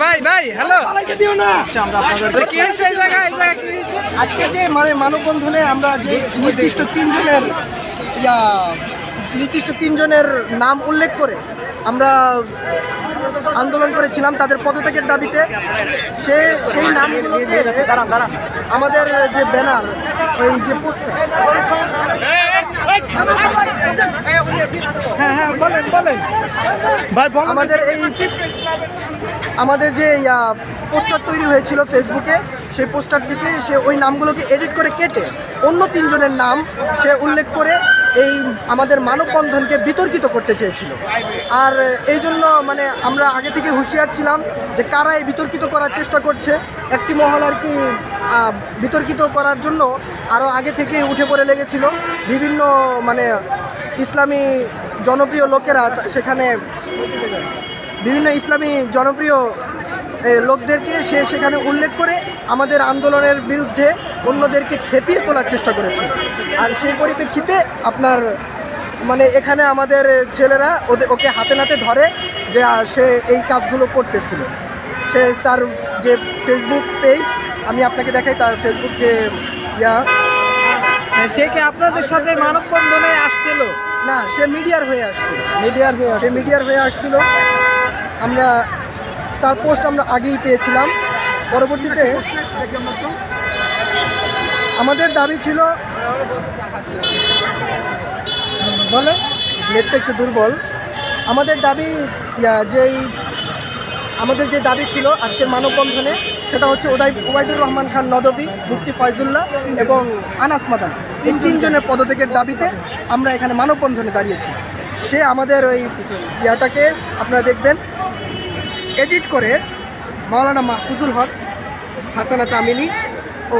ভাই ভাই হ্যালো দিও না। কি হয়েছে এই জায়গায়? এই জায়গায় কি হয়েছে? আজকে যে মানে মানববন্ধনে আমরা যে নির্দিষ্ট তিনজনের ইয়া নির্দিষ্ট তিনজনের নাম উল্লেখ করে আমরা আন্দোলন করেছিলাম তাদের পদত্যাগের দাবিতে সে সেই নামগুলোকে আমাদের যে ব্যানার ওই যে পোস্টার হ্যাঁ হ্যাঁ বলেন বলেন ভাই বলেন আমাদের এই আমাদের যে পোস্টার তৈরি হয়েছিল ফেসবুকে, সেই পোস্টার থেকে সে ওই নামগুলোকে এডিট করে কেটে অন্য তিনজনের নাম সে উল্লেখ করে এই আমাদের মানববন্ধনকে বিতর্কিত করতে চেয়েছিল। আর এই জন্য মানে আমরা আগে থেকে হুঁশিয়ার ছিলাম যে কারা এই বিতর্কিত করার চেষ্টা করছে। একটি মহল আর কি বিতর্কিত করার জন্য আরও আগে থেকে উঠে পড়ে লেগেছিল। বিভিন্ন মানে ইসলামী জনপ্রিয় লোকেরা সেখানে বিভিন্ন ইসলামী জনপ্রিয় লোকদেরকে সে সেখানে উল্লেখ করে আমাদের আন্দোলনের বিরুদ্ধে অন্যদেরকে খেপিয়ে তোলার চেষ্টা করেছে। আর সেই পরিপ্রেক্ষিতে আপনার মানে এখানে আমাদের ছেলেরা ওদের ওকে হাতে নাতে ধরে যে সে এই কাজগুলো করতেছিল। সে তার যে ফেসবুক পেজ আমি আপনাকে দেখাই তার ফেসবুক যে ইয়া। হ্যাঁ, সে কি আপনাদের সাথে মানববন্ধনে আসছিল? না সে মিডিয়ার হয়ে আসছে মিডিয়ার হয়ে সে মিডিয়ার হয়ে আসছিল। আমরা তার পোস্ট আমরা আগেই পেয়েছিলাম। পরবর্তীতে আমাদের দাবি ছিল বলে নেটটা একটু দুর্বল। আমাদের দাবি যেই আমাদের যে দাবি ছিল আজকের মানববন্ধনে সেটা হচ্ছে ওদাই ওবায়দুর রহমান খান নদবী মুফতি ফয়জুল্লাহ এবং আনাস মাদান। এই তিনজনের পদত্যাগের দাবিতে আমরা এখানে মানববন্ধনে দাঁড়িয়েছি। সে আমাদের ওই ইয়াটাকে আপনারা দেখবেন এডিট করে মাওলানা মাহফুজুল হক হাসানা তামিনী ও